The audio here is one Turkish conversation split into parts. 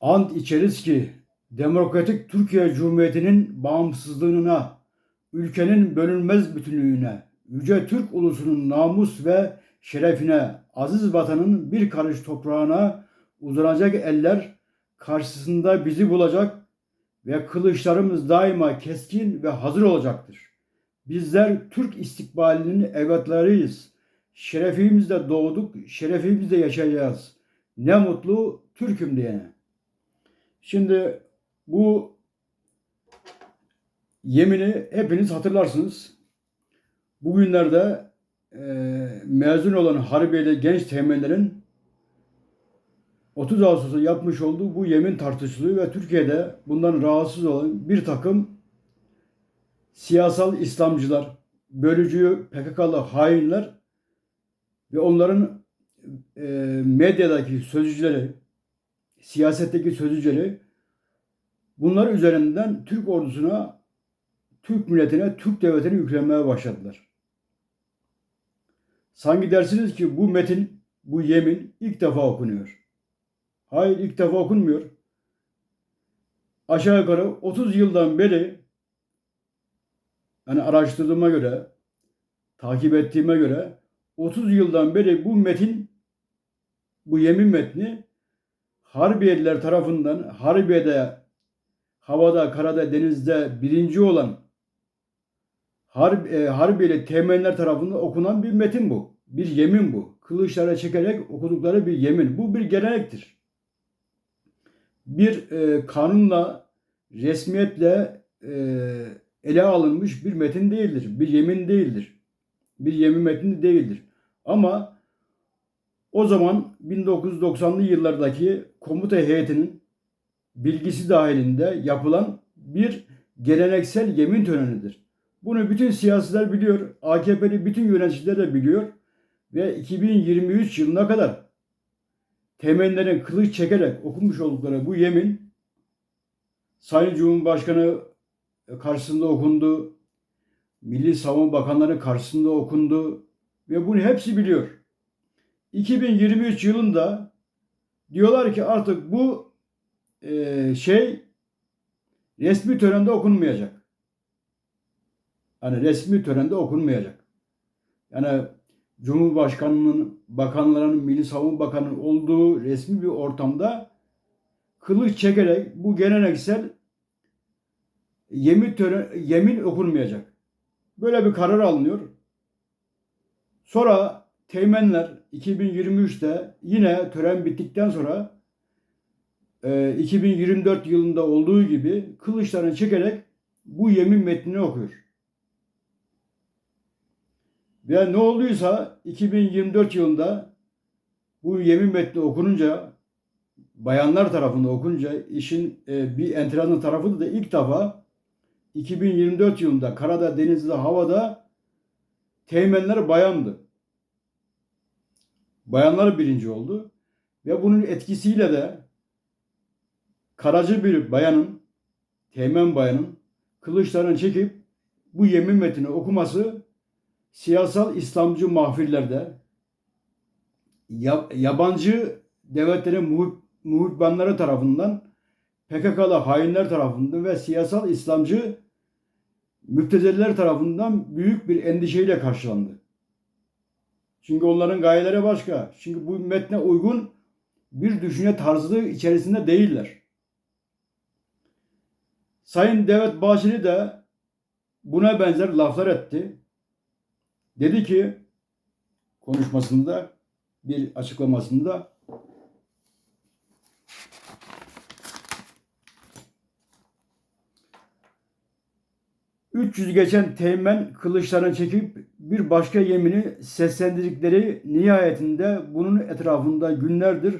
Ant içeriz ki Demokratik Türkiye Cumhuriyeti'nin bağımsızlığına, ülkenin bölünmez bütünlüğüne, yüce Türk ulusunun namus ve şerefine, aziz vatanın bir karış toprağına uzanacak eller karşısında bizi bulacak ve kılıçlarımız daima keskin ve hazır olacaktır. Bizler Türk istikbalinin evlatlarıyız. Şerefimizle doğduk, şerefimizle yaşayacağız. Ne mutlu Türk'üm diyene. Şimdi bu yemini hepiniz hatırlarsınız. Bugünlerde e, mezun olan Harbiye'li genç temellerin 30 Ağustos'ta yapmış olduğu bu yemin tartışılıyor ve Türkiye'de bundan rahatsız olan bir takım siyasal İslamcılar, bölücü PKK'lı hainler ve onların e, medyadaki sözcüleri, siyasetteki sözcüleri bunlar üzerinden Türk ordusuna, Türk milletine, Türk devletine yüklenmeye başladılar. Sanki dersiniz ki bu metin, bu yemin ilk defa okunuyor. Hayır ilk defa okunmuyor. Aşağı yukarı 30 yıldan beri yani araştırdığıma göre, takip ettiğime göre 30 yıldan beri bu metin, bu yemin metni Harbiyeliler tarafından Harbiye'de havada, karada, denizde birinci olan Harb, e, Harbiyeli temeller tarafından okunan bir metin bu. Bir yemin bu. Kılıçlara çekerek okudukları bir yemin. Bu bir gelenektir. Bir e, kanunla, resmiyetle e, ele alınmış bir metin değildir. Bir yemin değildir. Bir yemin metni değildir. Ama o zaman 1990'lı yıllardaki komuta heyetinin bilgisi dahilinde yapılan bir geleneksel yemin törenidir. Bunu bütün siyasiler biliyor, AKP'li bütün yöneticiler de biliyor ve 2023 yılına kadar temellerin kılıç çekerek okumuş oldukları bu yemin Sayın Cumhurbaşkanı karşısında okundu, Milli Savunma Bakanları karşısında okundu ve bunu hepsi biliyor. 2023 yılında diyorlar ki artık bu e, şey resmi törende okunmayacak. Hani resmi törende okunmayacak. Yani Cumhurbaşkanının, bakanların, Milli Savunma Bakanı olduğu resmi bir ortamda kılıç çekerek bu geleneksel yemin, tören, yemin okunmayacak. Böyle bir karar alınıyor. Sonra Teğmenler 2023'te yine tören bittikten sonra 2024 e, yılında olduğu gibi kılıçlarını çekerek bu yemin metnini okuyor. Ve ne olduysa 2024 yılında bu yemin metni okununca bayanlar tarafında okununca işin e, bir enteresan tarafı da ilk defa 2024 yılında karada, denizde, havada teğmenler bayandı. Bayanlar birinci oldu. Ve bunun etkisiyle de karacı bir bayanın, teğmen bayanın kılıçlarını çekip bu yemin metnini okuması siyasal İslamcı mahfillerde yabancı devletlerin muhibbanları tarafından PKK'lı hainler tarafından ve siyasal İslamcı müptezeller tarafından büyük bir endişeyle karşılandı. Çünkü onların gayeleri başka. Çünkü bu metne uygun bir düşünce tarzı içerisinde değiller. Sayın Devlet Bahçeli de buna benzer laflar etti. Dedi ki konuşmasında bir açıklamasında 300 geçen teğmen kılıçlarını çekip bir başka yemini seslendirdikleri nihayetinde bunun etrafında günlerdir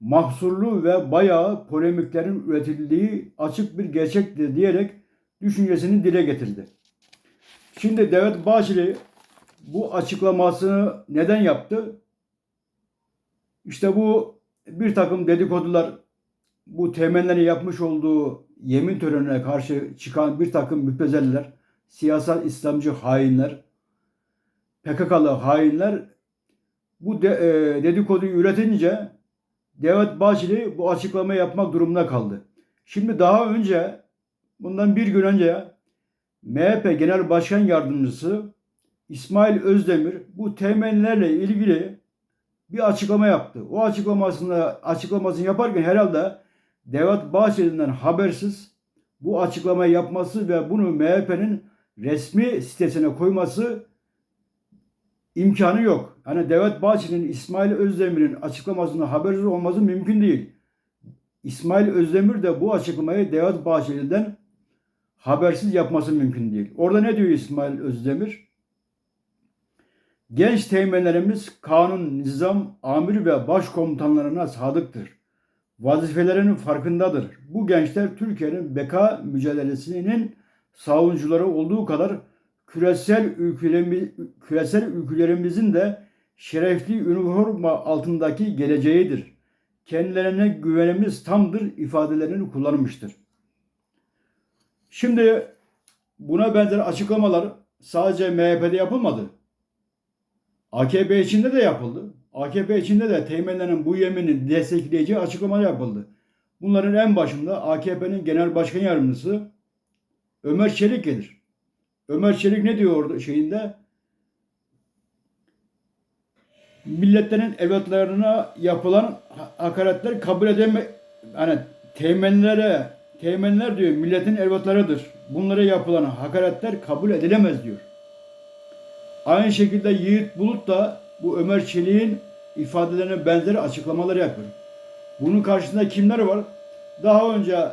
mahsurlu ve bayağı polemiklerin üretildiği açık bir gerçektir diyerek düşüncesini dile getirdi. Şimdi Devlet Bahçeli bu açıklamasını neden yaptı? İşte bu bir takım dedikodular bu temelleri yapmış olduğu yemin törenine karşı çıkan bir takım müptezeller, siyasal İslamcı hainler, PKK'lı hainler bu de, e, dedikoduyu üretince Devlet Bahçeli bu açıklamayı yapmak durumunda kaldı. Şimdi daha önce bundan bir gün önce MHP Genel Başkan Yardımcısı İsmail Özdemir bu temellerle ilgili bir açıklama yaptı. O açıklamasında açıklamasını yaparken herhalde Devlet Bahçeli'nden habersiz bu açıklamayı yapması ve bunu MHP'nin resmi sitesine koyması imkanı yok. Hani Devlet Bahçeli'nin İsmail Özdemir'in açıklamasında habersiz olması mümkün değil. İsmail Özdemir de bu açıklamayı Devlet Bahçeli'den habersiz yapması mümkün değil. Orada ne diyor İsmail Özdemir? Genç teğmenlerimiz kanun, nizam, amir ve başkomutanlarına sadıktır. Vazifelerinin farkındadır. Bu gençler Türkiye'nin beka mücadelesinin savunucuları olduğu kadar küresel ülkelerimiz, küresel ülkelerimizin de şerefli üniforma altındaki geleceğidir. Kendilerine güvenimiz tamdır ifadelerini kullanmıştır. Şimdi buna benzer açıklamalar sadece MHP'de yapılmadı. AKP içinde de yapıldı. AKP içinde de teğmenlerin bu yemini destekleyeceği açıklamalar yapıldı. Bunların en başında AKP'nin genel başkan yardımcısı Ömer Çelik gelir. Ömer Çelik ne diyor orada şeyinde? Milletlerin evlatlarına yapılan hakaretler kabul edeme hani teğmenlere teğmenler diyor milletin evlatlarıdır. Bunlara yapılan hakaretler kabul edilemez diyor. Aynı şekilde Yiğit Bulut da bu Ömer Çelik'in ifadelerine benzeri açıklamalar yapıyor. Bunun karşısında kimler var? Daha önce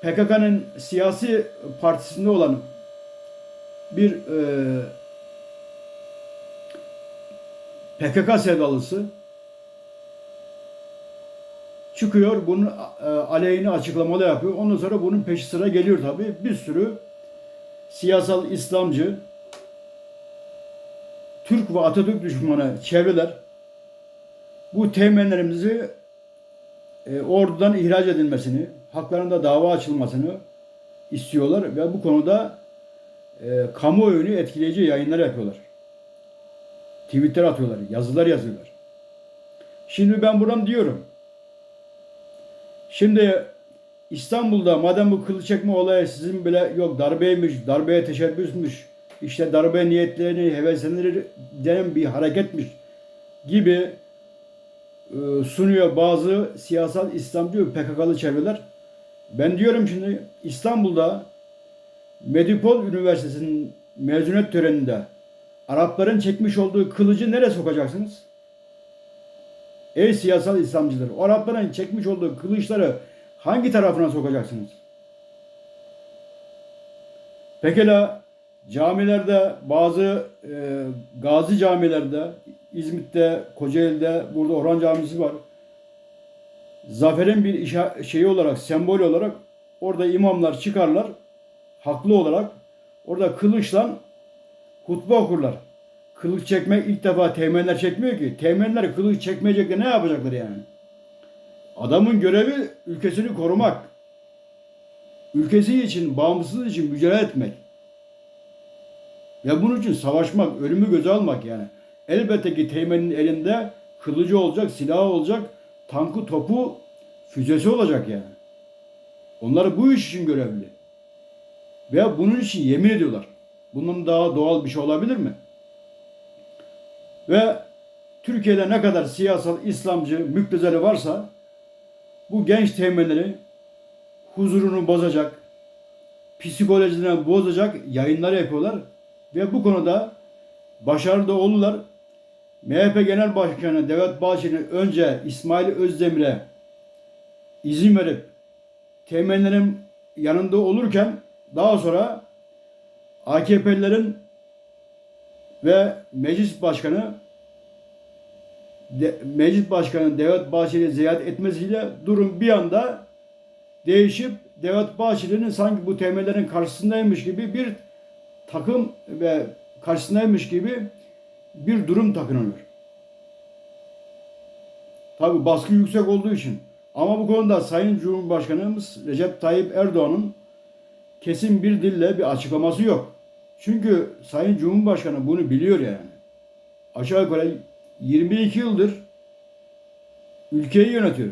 PKK'nın siyasi partisinde olan bir e, PKK sevdalısı çıkıyor bunun e, aleyhine açıklamalar yapıyor. Ondan sonra bunun peşi sıra geliyor tabii. Bir sürü siyasal İslamcı, Türk ve Atatürk düşmanı çevreler bu temenlerimizi e, ordudan ihraç edilmesini, haklarında dava açılmasını istiyorlar ve bu konuda e, kamuoyunu etkileyici yayınlar yapıyorlar. Twitter atıyorlar, yazılar yazıyorlar. Şimdi ben buradan diyorum. Şimdi İstanbul'da madem bu kılı çekme olayı sizin bile yok darbeymiş, darbeye teşebbüsmüş, işte darbe niyetlerini heveslenir denen bir hareketmiş gibi e, sunuyor bazı siyasal İslamcı PKK'lı çevreler. Ben diyorum şimdi İstanbul'da Medipol Üniversitesi'nin mezuniyet töreninde Arapların çekmiş olduğu kılıcı nereye sokacaksınız? Ey siyasal İslamcılar, o Arapların çekmiş olduğu kılıçları hangi tarafına sokacaksınız? Pekala camilerde bazı e, gazi camilerde İzmit'te, Kocaeli'de, burada Orhan Camisi var. Zaferin bir işa, şeyi olarak, sembol olarak orada imamlar çıkarlar. Haklı olarak orada kılıçla hutbe okurlar. Kılıç çekmek ilk defa teğmenler çekmiyor ki. Teğmenler kılıç çekmeyecek de ne yapacaklar yani? Adamın görevi ülkesini korumak. Ülkesi için, bağımsızlığı için mücadele etmek. Ve bunun için savaşmak, ölümü göze almak yani. Elbette ki teğmenin elinde kılıcı olacak, silahı olacak, tankı, topu, füzesi olacak yani. Onlar bu iş için görevli. Veya bunun için yemin ediyorlar. Bunun daha doğal bir şey olabilir mi? Ve Türkiye'de ne kadar siyasal İslamcı müptezeli varsa bu genç temelleri huzurunu bozacak, psikolojisini bozacak yayınlar yapıyorlar ve bu konuda başarılı oldular. MHP Genel Başkanı Devlet Bahçeli önce İsmail Özdemir'e izin verip temellerin yanında olurken daha sonra AKP'lilerin ve meclis başkanı de, meclis başkanı Devlet Bahçeli ziyaret etmesiyle durum bir anda değişip Devlet Bahçeli'nin sanki bu temellerin karşısındaymış gibi bir takım ve karşısındaymış gibi bir durum takınılıyor. Tabi baskı yüksek olduğu için. Ama bu konuda Sayın Cumhurbaşkanımız Recep Tayyip Erdoğan'ın kesin bir dille bir açıklaması yok. Çünkü Sayın Cumhurbaşkanı bunu biliyor yani. Aşağı yukarı 22 yıldır ülkeyi yönetiyor.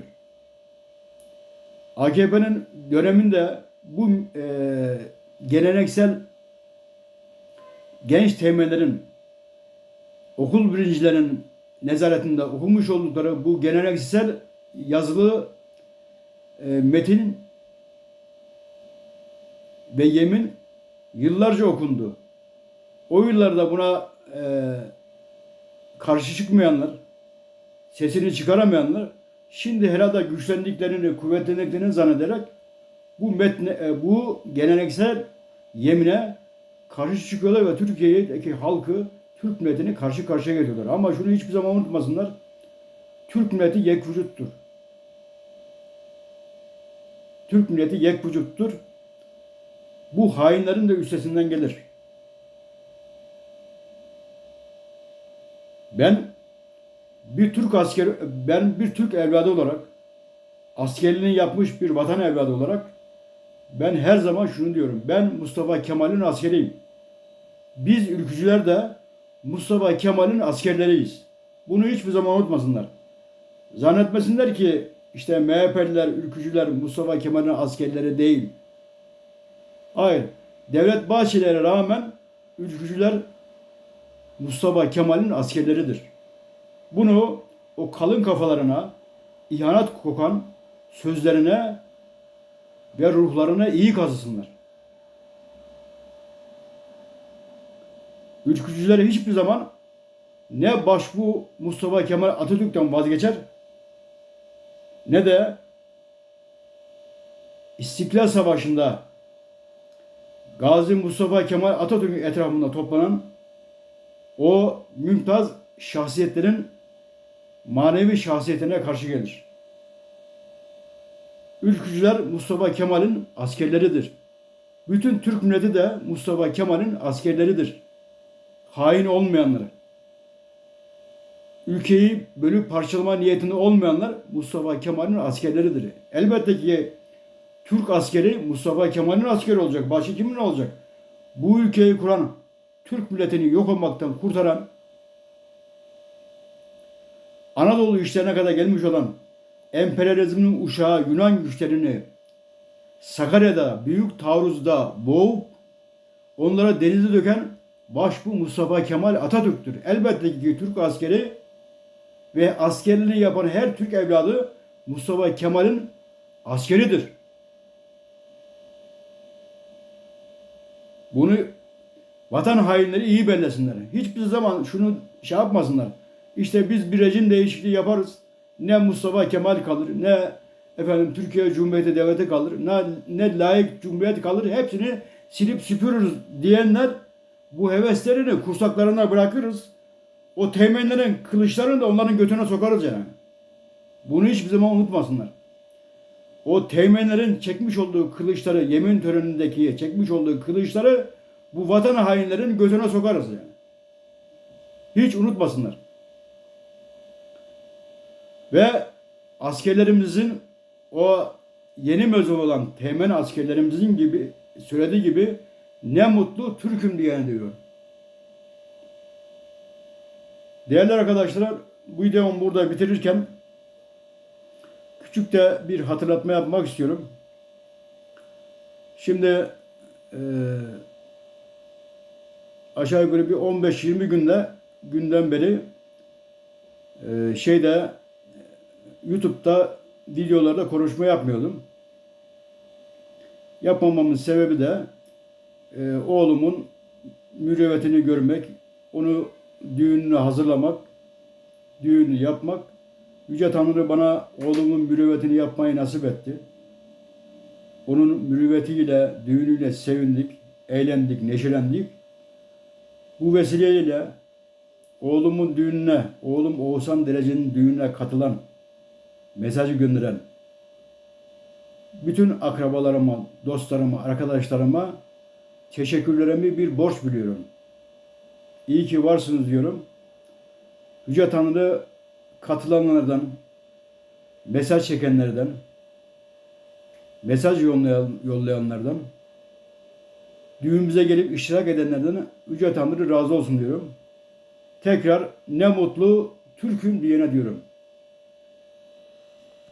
AKP'nin döneminde bu e, geleneksel genç temellerin okul birincilerinin nezaretinde okumuş oldukları bu geleneksel yazılı e, metin ve yemin yıllarca okundu. O yıllarda buna e, karşı çıkmayanlar, sesini çıkaramayanlar şimdi herhalde güçlendiklerini, kuvvetlendiklerini zannederek bu metne, e, bu geleneksel yemine karşı çıkıyorlar ve Türkiye'deki halkı, Türk milletini karşı karşıya getiriyorlar. Ama şunu hiçbir zaman unutmasınlar. Türk milleti yek vücuttur. Türk milleti yek vücuttur. Bu hainlerin de üstesinden gelir. Ben bir Türk askeri, ben bir Türk evladı olarak askerliğini yapmış bir vatan evladı olarak ben her zaman şunu diyorum. Ben Mustafa Kemal'in askeriyim. Biz ülkücüler de Mustafa Kemal'in askerleriyiz. Bunu hiçbir zaman unutmasınlar. Zannetmesinler ki işte MHP'liler, ülkücüler Mustafa Kemal'in askerleri değil. Hayır. Devlet Bahçeli'ye rağmen ülkücüler Mustafa Kemal'in askerleridir. Bunu o kalın kafalarına, ihanet kokan sözlerine ve ruhlarına iyi kazısınlar. Ülkücüleri hiçbir zaman ne başbu Mustafa Kemal Atatürk'ten vazgeçer ne de İstiklal Savaşı'nda Gazi Mustafa Kemal Atatürk'ün etrafında toplanan o mümtaz şahsiyetlerin manevi şahsiyetine karşı gelir. Ülkücüler Mustafa Kemal'in askerleridir. Bütün Türk milleti de Mustafa Kemal'in askerleridir. Hain olmayanları. Ülkeyi bölüp parçalama niyetinde olmayanlar Mustafa Kemal'in askerleridir. Elbette ki Türk askeri Mustafa Kemal'in askeri olacak. Başka kimin olacak? Bu ülkeyi kuran, Türk milletini yok olmaktan kurtaran, Anadolu işlerine kadar gelmiş olan emperyalizmin uşağı Yunan güçlerini Sakarya'da, Büyük Taarruz'da boğup onlara denize döken başbu Mustafa Kemal Atatürk'tür. Elbette ki Türk askeri ve askerliğini yapan her Türk evladı Mustafa Kemal'in askeridir. Bunu vatan hainleri iyi bellesinler. Hiçbir zaman şunu şey yapmasınlar. İşte biz bir rejim değişikliği yaparız. Ne Mustafa Kemal kalır, ne efendim Türkiye Cumhuriyeti Devleti kalır, ne, ne layık Cumhuriyet kalır. Hepsini silip süpürürüz diyenler bu heveslerini kursaklarına bırakırız. O temellerin kılıçlarını da onların götüne sokarız yani. Bunu hiçbir zaman unutmasınlar. O teğmenlerin çekmiş olduğu kılıçları, yemin törenindeki çekmiş olduğu kılıçları bu vatan hainlerin gözüne sokarız yani. Hiç unutmasınlar. Ve askerlerimizin o yeni mezun olan teğmen askerlerimizin gibi söylediği gibi ne mutlu Türk'üm diyen diyor. Değerli arkadaşlar bu videomu burada bitirirken küçük de bir hatırlatma yapmak istiyorum. Şimdi e, aşağı yukarı bir 15-20 günde günden beri e, şeyde YouTube'da videolarda konuşma yapmıyordum. Yapmamamın sebebi de e, oğlumun mürüvvetini görmek, onu düğününe hazırlamak, düğünü yapmak. Yüce Tanrı bana oğlumun mürüvvetini yapmayı nasip etti. Onun mürüvvetiyle, düğünüyle sevindik, eğlendik, neşelendik. Bu vesileyle oğlumun düğününe, oğlum Oğuzhan Derece'nin düğününe katılan, mesajı gönderen bütün akrabalarıma, dostlarıma, arkadaşlarıma teşekkürlerimi bir borç biliyorum. İyi ki varsınız diyorum. Yüce Tanrı katılanlardan, mesaj çekenlerden, mesaj yollayan, yollayanlardan, düğünümüze gelip iştirak edenlerden Yüce Tanrı razı olsun diyorum. Tekrar ne mutlu Türk'üm diyene diyorum.